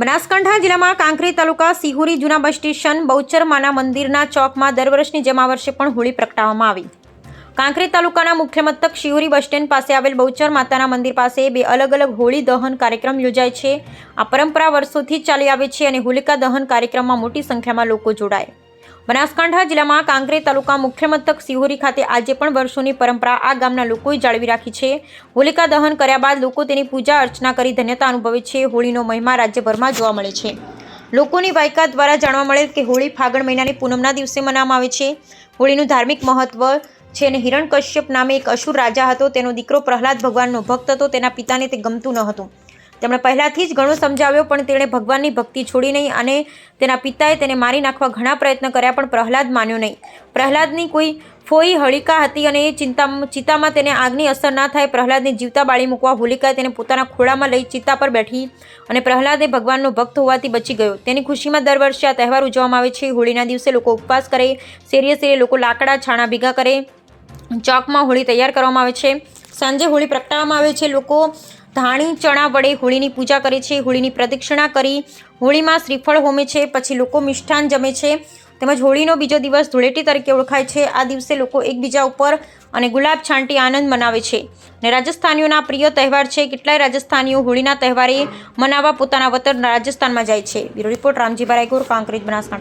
બનાસકાંઠા જિલ્લામાં કાંકરી તાલુકા સિહુરી જૂના bus station બહુચરમાના મંદિરના ચોકમાં દર વર્ષની જેમ આ વર્ષે પણ હોળી પ્રગટાવવામાં આવી. કાંકરી તાલુકાના મુખ્ય મથક શિહોરી બસ સ્ટેન્ડ પાસે આવેલ બહુચર માતાના મંદિર પાસે બે અલગ અલગ હોળી દહન કાર્યક્રમ યોજાય છે. આ પરંપરા વર્ષોથી ચાલી આવે છે અને હોલિકા દહન કાર્યક્રમમાં મોટી સંખ્યામાં લોકો જોડાય. બનાસકાંઠા જિલ્લામાં કાંકરે તાલુકા મુખ્ય મથક સિહોરી ખાતે આજે પણ વર્ષોની પરંપરા આ ગામના લોકોએ જાળવી રાખી છે. હોલિકા દહન કર્યા બાદ લોકો તેની પૂજા અર્ચના કરી ધન્યતા અનુભવે છે. હોળીનો મહિમા રાજ્યભરમાં જોવા મળે છે. લોકોની વાયકા દ્વારા જાણવા મળે કે હોળી ફાગણ મહિનાની પૂનમના દિવસે મનાવવામાં આવે છે. હોળીનું ધાર્મિક મહત્વ છે અને હિરણકશ્યપ નામે એક અસુર રાજા હતો. તેનો દીકરો પ્રહલાદ ભગવાનનો ભક્ત હતો. તેના પિતાને તે ગમતું ન હતું. તેમણે પહેલાંથી જ ઘણું સમજાવ્યો, પણ તેણે ભગવાનની ભક્તિ છોડી નહીં અને તેના પિતાએ તેને મારી નાખવા ઘણા પ્રયત્ન કર્યા, પણ પ્રહલાદ માન્યો નહીં. પ્રહલાદની કોઈ ફોઈ, હળિકા હતી અને એ ચિંતા ચિતામાં તેને આગની અસર ના થાય. પ્રહલાદને જીવતા બાળી મૂકવા હોલિકાએ તેને પોતાના ખોળામાં લઈ ચિતા પર બેઠી અને પ્રહલાદે ભગવાનનો ભક્ત હોવાથી બચી ગયો. તેની ખુશીમાં દર વર્ષે આ તહેવાર ઉજવવામાં આવે છે. હોળીના દિવસે લોકો ઉપવાસ કરે, શેરીએ શેરીએ લોકો લાકડા, છાણા ભેગા કરે. ચોકમાં હોળી તૈયાર કરવામાં આવે છે. સાંજે હોળી પ્રગટાવવામાં આવે છે. લોકો ધાણી, ચણા વડે હોળીની પૂજા કરે છે, હોળીની પ્રદક્ષિણા કરી, હોળીમાં શ્રીફળ હોમે છે, પછી લોકો મિષ્ઠાન જમે છે, તેમજ હોળીનો બીજો દિવસ ધૂળેટી તરીકે ઓળખાય છે. આ દિવસે લોકો એકબીજા ઉપર અને ગુલાબ છાંટી આનંદ મનાવે છે. ને રાજસ્થાનીઓના પ્રિય તહેવાર છે. કેટલાય રાજસ્થાનીઓ હોળીના તહેવારે મનાવવા પોતાના વતન રાજસ્થાનમાં જાય છે. Bureau report Ramjibhai Raigor, Kankrej Banaskantha.